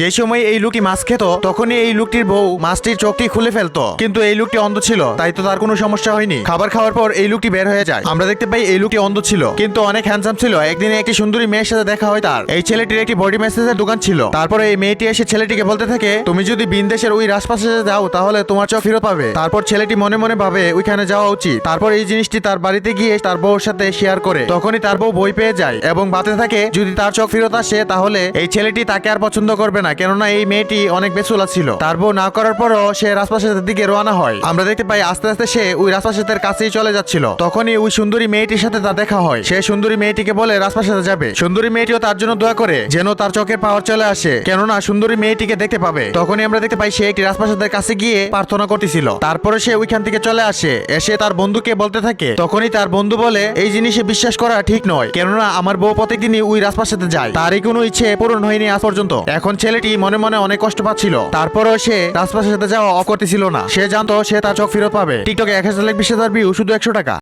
যে সময় এই লুকটি মাছ খেত, তখনই এই লুকটির বউ মাছটির চোখটি খুলে ফেলতো। কিন্তু এই লোকটি অন্ধ ছিল, তাই তো তার কোনো সমস্যা হয়নি। খাবার খাওয়ার পর এই লুকটি বের হয়ে যায়। আমরা দেখতে পাই এই লোকটি অন্ধ ছিল, কিন্তু অনেক হ্যান্ডসাম ছিল। একদিন একটি সুন্দরী মেয়ের সাথে দেখা হয় তার। এই ছেলেটির একটি বডি মেসেজের দোকান ছিল। তারপরে এই মেয়েটি এসে ছেলেটিকে বলতে থাকে, তুমি যদি বিনদেশের ওই রাজপাশে যাও, তাহলে তোমার চোখ ফেরত পাবে। তারপর ছেলেটি মনে মনে ভাবে, ওইখানে যাওয়া উচিত। তারপর এই জিনিসটি তার বাড়িতে গিয়ে তার বউর সাথে শেয়ার করে। তখনই তার বউ বই পেয়ে যায় এবং ভাবতে থাকে, যদি তার চোখ ফেরত আসে, তাহলে এই ছেলেটি তাকে আর পছন্দ করবে না, কেননা এই মেয়েটি অনেক বেসুলা ছিল। তার বউ না করার পরও সে রাজপ্রাসাদের দিকে রওনা হয়। আমরা দেখতে পাই আস্তে আস্তে সে ওই রাজপ্রাসাদের কাছেই চলে যাচ্ছিল। তখনই ওই সুন্দরী মেয়েটির সাথে তার দেখা হয়। সে সুন্দরী মেয়েটিকে বলে রাজপ্রাসাদে যাবে। সুন্দরী মেয়েটিও তার জন্য দোয়া করে যেন তার চোখের পাওয়ার চলে আসে। কেননা সুন্দরী মেয়েটিকে দেখতে পাবে। তখনই আমরা দেখতে পাই সে একটি রাজপ্রাসাদের কাছে গিয়ে প্রার্থনা করতেছিল। তারপরে সে ওইখান থেকে চলে আসে। এসে তার বন্ধুকে বলতে থাকে। তখনই তার বন্ধু বলে, এই জিনিসে বিশ্বাস করা ঠিক নয়। কেননা আমার বউ প্রত্যেকদিনই ওই রাজপ্রাসাদে যায়। তারই কোনো ইচ্ছে পূরণ হয়নি আজ পর্যন্ত। এখন ছেলেটি মনে মনে অনেক কষ্ট পাচ্ছিল। তারপরেও সে রাজপাশের সাথে যাওয়া অ ছিল না। সে জানতো সে তার চোখ ফেরত পাবে। টিকটকে এক হাজার লাখ বিশ হাজার ভিউ শুধু একশো টাকা।